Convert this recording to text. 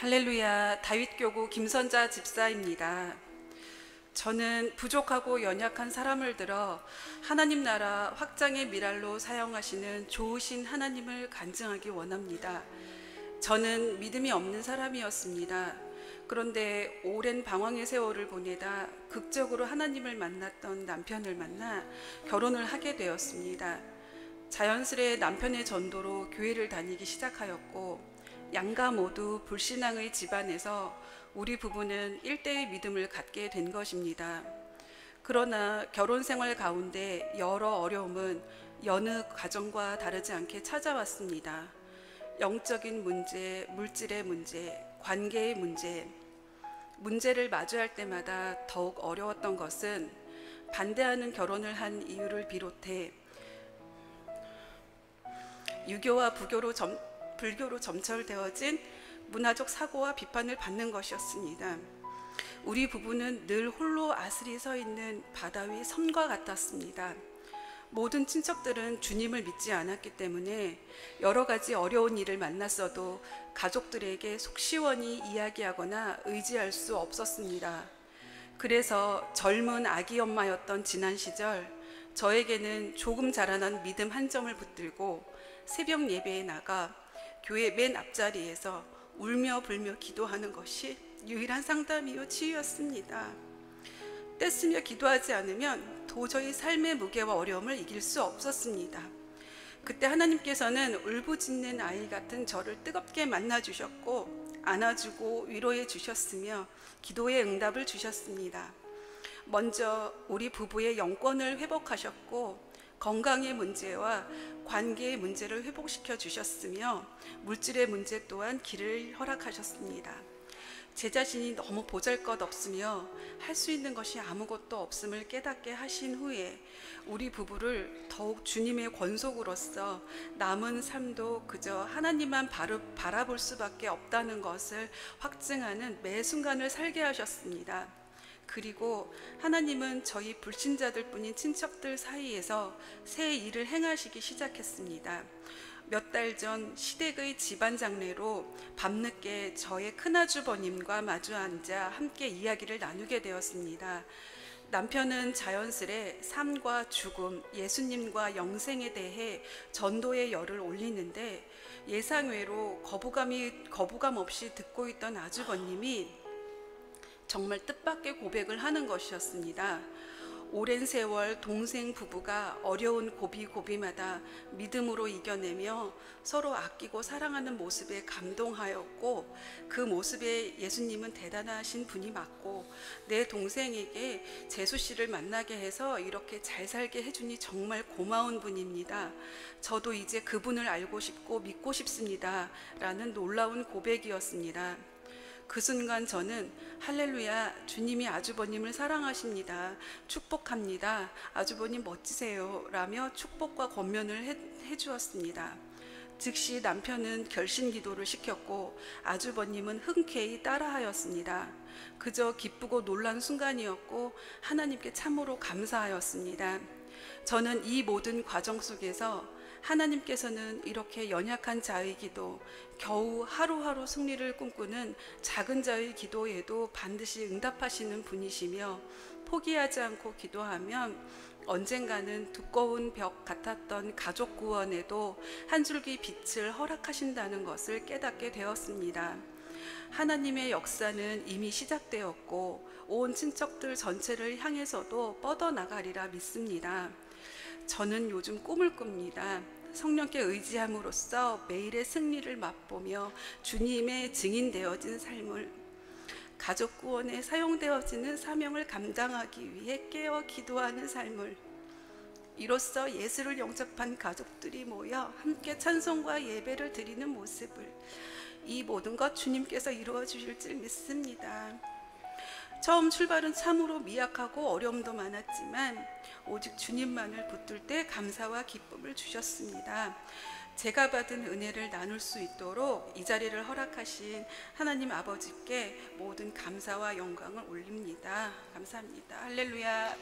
할렐루야 다윗교구 김선자 집사입니다. 저는 부족하고 연약한 사람을 들어 하나님 나라 확장의 미랄로 사용하시는 좋으신 하나님을 간증하기 원합니다. 저는 믿음이 없는 사람이었습니다. 그런데 오랜 방황의 세월을 보내다 극적으로 하나님을 만났던 남편을 만나 결혼을 하게 되었습니다. 자연스레 남편의 전도로 교회를 다니기 시작하였고 양가 모두 불신앙의 집안에서 우리 부부는 일대의 믿음을 갖게 된 것입니다. 그러나 결혼 생활 가운데 여러 어려움은 여느 가정과 다르지 않게 찾아왔습니다. 영적인 문제, 물질의 문제, 관계의 문제, 문제를 마주할 때마다 더욱 어려웠던 것은 반대하는 결혼을 한 이유를 비롯해 유교와 부교로 점, 불교로 점철되어진 문화적 사고와 비판을 받는 것이었습니다. 우리 부부는 늘 홀로 아슬이 서 있는 바다 위 섬과 같았습니다. 모든 친척들은 주님을 믿지 않았기 때문에 여러 가지 어려운 일을 만났어도 가족들에게 속 시원히 이야기하거나 의지할 수 없었습니다. 그래서 젊은 아기 엄마였던 지난 시절 저에게는 조금 자라난 믿음 한 점을 붙들고 새벽 예배에 나가 교회 맨 앞자리에서 울며 불며 기도하는 것이 유일한 상담이요 치유였습니다. 떼쓰며 기도하지 않으면 도저히 삶의 무게와 어려움을 이길 수 없었습니다. 그때 하나님께서는 울부짖는 아이 같은 저를 뜨겁게 만나 주셨고 안아주고 위로해 주셨으며 기도의 응답을 주셨습니다. 먼저 우리 부부의 영권을 회복하셨고 건강의 문제와 관계의 문제를 회복시켜 주셨으며 물질의 문제 또한 길을 허락하셨습니다. 제 자신이 너무 보잘 것 없으며 할 수 있는 것이 아무것도 없음을 깨닫게 하신 후에 우리 부부를 더욱 주님의 권속으로서 남은 삶도 그저 하나님만 바라볼 수밖에 없다는 것을 확증하는 매 순간을 살게 하셨습니다. 그리고 하나님은 저희 불신자들 뿐인 친척들 사이에서 새 일을 행하시기 시작했습니다. 몇 달 전 시댁의 집안 장례로 밤늦게 저의 큰아주버님과 마주 앉아 함께 이야기를 나누게 되었습니다. 남편은 자연스레 삶과 죽음, 예수님과 영생에 대해 전도의 열을 올리는데 예상외로 거부감이 거부감 없이 듣고 있던 아주버님이 정말 뜻밖의 고백을 하는 것이었습니다. 오랜 세월 동생 부부가 어려운 고비 고비마다 믿음으로 이겨내며 서로 아끼고 사랑하는 모습에 감동하였고 그 모습에 예수님은 대단하신 분이 맞고 내 동생에게 재수 씨를 만나게 해서 이렇게 잘 살게 해주니 정말 고마운 분입니다. 저도 이제 그분을 알고 싶고 믿고 싶습니다. 라는 놀라운 고백이었습니다. 그 순간 저는 할렐루야 주님이 아주버님을 사랑하십니다. 축복합니다. 아주버님 멋지세요. 라며 축복과 권면을 해, 해 주었습니다. 즉시 남편은 결신 기도를 시켰고 아주버님은 흔쾌히 따라하였습니다. 그저 기쁘고 놀란 순간이었고 하나님께 참으로 감사하였습니다. 저는 이 모든 과정 속에서 하나님께서는 이렇게 연약한 자의 기도, 겨우 하루하루 승리를 꿈꾸는 작은 자의 기도에도 반드시 응답하시는 분이시며 포기하지 않고 기도하면 언젠가는 두꺼운 벽 같았던 가족 구원에도 한 줄기 빛을 허락하신다는 것을 깨닫게 되었습니다. 하나님의 역사는 이미 시작되었고 온 친척들 전체를 향해서도 뻗어나가리라 믿습니다. 저는 요즘 꿈을 꿉니다. 성령께 의지함으로써 매일의 승리를 맛보며 주님의 증인되어진 삶을 가족 구원에 사용되어지는 사명을 감당하기 위해 깨어 기도하는 삶을 이로써 예수를 영접한 가족들이 모여 함께 찬송과 예배를 드리는 모습을 이 모든 것 주님께서 이루어 주실 줄 믿습니다. 처음 출발은 참으로 미약하고 어려움도 많았지만 오직 주님만을 붙들 때 감사와 기쁨을 주셨습니다. 제가 받은 은혜를 나눌 수 있도록 이 자리를 허락하신 하나님 아버지께 모든 감사와 영광을 올립니다. 감사합니다. 할렐루야.